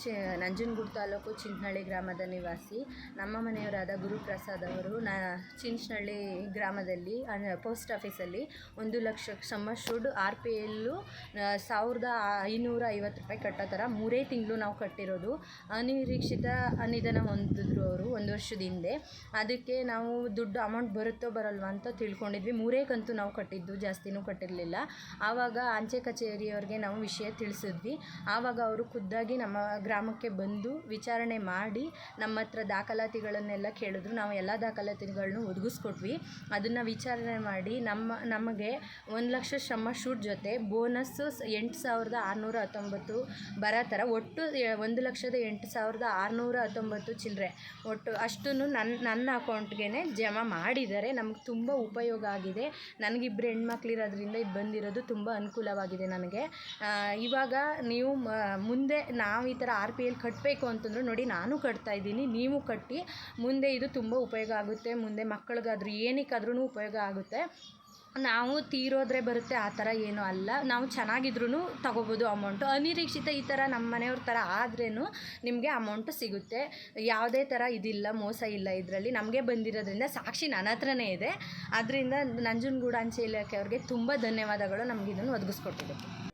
ಚಿ, ನಂಜನಗೂಡು ತಾಲೂಕು ಚಿಂಚನಹಳ್ಳಿ ಗ್ರಾಮದ ನಿವಾಸಿ. ನಮ್ಮ ಮನೆಯವರಾದ ಗುರುಪ್ರಸಾದ್ ಅವರು ನ ಚಿಂಚನಹಳ್ಳಿ ಗ್ರಾಮದಲ್ಲಿ ಪೋಸ್ಟ್ ಆಫೀಸಲ್ಲಿ ಒಂದು ಲಕ್ಷ ಸಮ ಶುಡ್ ಆರ್ ಪಿ ಎಲ್ಲು ಸಾವಿರದ ಐನೂರ ಐವತ್ತು ರೂಪಾಯಿ ಕಟ್ಟೋ ಥರ ಮೂರೇ ತಿಂಗಳು ನಾವು ಕಟ್ಟಿರೋದು. ಅನಿರೀಕ್ಷಿತ ಅನಿಧನ ಹೊಂದಿದ್ರು ಅವರು ಒಂದು ವರ್ಷದ ಹಿಂದೆ ಅದಕ್ಕೆ ನಾವು ದುಡ್ಡು ಅಮೌಂಟ್ ಬರುತ್ತೋ ಬರಲ್ವಾ ಅಂತ ತಿಳ್ಕೊಂಡಿದ್ವಿ. ಮೂರೇ ಕಂತು ನಾವು ಕಟ್ಟಿದ್ದು, ಜಾಸ್ತಿನೂ ಕಟ್ಟಿರಲಿಲ್ಲ. ಆವಾಗ ಅಂಚೆ ಕಚೇರಿಯವ್ರಿಗೆ ನಾವು ವಿಷಯ ತಿಳಿಸಿದ್ವಿ. ಆವಾಗ ಅವರು ಖುದ್ದಾಗಿ ನಮ್ಮ ಗ್ರಾಮಕ್ಕೆ ಬಂದು ವಿಚಾರಣೆ ಮಾಡಿ ನಮ್ಮ ಹತ್ರ ದಾಖಲಾತಿಗಳನ್ನೆಲ್ಲ ಕೇಳಿದ್ರು. ನಾವು ಎಲ್ಲ ದಾಖಲಾತಿಗಳನ್ನು ಒದಗಿಸ್ಕೊಟ್ವಿ. ಅದನ್ನು ವಿಚಾರಣೆ ಮಾಡಿ ನಮ್ಮ, ನಮಗೆ ಒಂದು ಲಕ್ಷ ಶ್ರಮ ಶೂಟ್ ಜೊತೆ ಬೋನಸ್ಸು ಎಂಟು ಸಾವಿರದ ಆರುನೂರ ಹತ್ತೊಂಬತ್ತು ಬರೋ ಥರ ಒಟ್ಟು ಒಂದು ಲಕ್ಷದ ಎಂಟು ಸಾವಿರದ ಆರುನೂರ ಹತ್ತೊಂಬತ್ತು ಚಿಲ್ಲರೆ ಒಟ್ಟು ಅಷ್ಟನ್ನು ನನ್ನ ನನ್ನ ಅಕೌಂಟ್ಗೆ ಜಮಾ ಮಾಡಿದರೆ ನಮಗೆ ತುಂಬ ಉಪಯೋಗ ಆಗಿದೆ. ನನಗಿಬ್ಬರು ಹೆಣ್ಮಕ್ಳಿರೋದ್ರಿಂದ ಇದು ಬಂದಿರೋದು ತುಂಬ ಅನುಕೂಲವಾಗಿದೆ ನನಗೆ. ಇವಾಗ ನೀವು ಮುಂದೆ ನಾವು ಈ ಥರ ಆರ್ ಪಿ ಎಲ್ ಕಟ್ಟಬೇಕು ಅಂತಂದರೂ ನೋಡಿ ನಾನು ಕಟ್ತಾ ಇದ್ದೀನಿ, ನೀವು ಕಟ್ಟಿ. ಮುಂದೆ ಇದು ತುಂಬ ಉಪಯೋಗ ಆಗುತ್ತೆ, ಮುಂದೆ ಮಕ್ಕಳಿಗಾದ್ರೂ ಏನಕ್ಕಾದ್ರೂ ಉಪಯೋಗ ಆಗುತ್ತೆ. ನಾವು ತೀರೋದ್ರೆ ಬರುತ್ತೆ, ಆ ಥರ ಏನೂ ಅಲ್ಲ. ನಾವು ಚೆನ್ನಾಗಿದ್ರೂ ತಗೋಬೋದು ಅಮೌಂಟು. ಅನಿರೀಕ್ಷಿತ ಈ ಥರ ನಮ್ಮ ಮನೆಯವ್ರ ಥರ ಆದ್ರೂ ನಿಮಗೆ ಅಮೌಂಟು ಸಿಗುತ್ತೆ. ಯಾವುದೇ ಥರ ಇದಿಲ್ಲ, ಮೋಸ ಇಲ್ಲ ಇದರಲ್ಲಿ. ನಮಗೆ ಬಂದಿರೋದ್ರಿಂದ ಸಾಕ್ಷಿ ನನ್ನ ಹತ್ರನೇ ಇದೆ. ಅದರಿಂದ ನಂಜನಗೂಡು ಅಂಚೆ ಇಲಾಖೆ ಅವ್ರಿಗೆ ತುಂಬ ಧನ್ಯವಾದಗಳು. ನಮಗೆ ಇದನ್ನು ಒದಗಿಸ್ಕೊಟ್ಟಿದ್ದಕ್ಕೆ.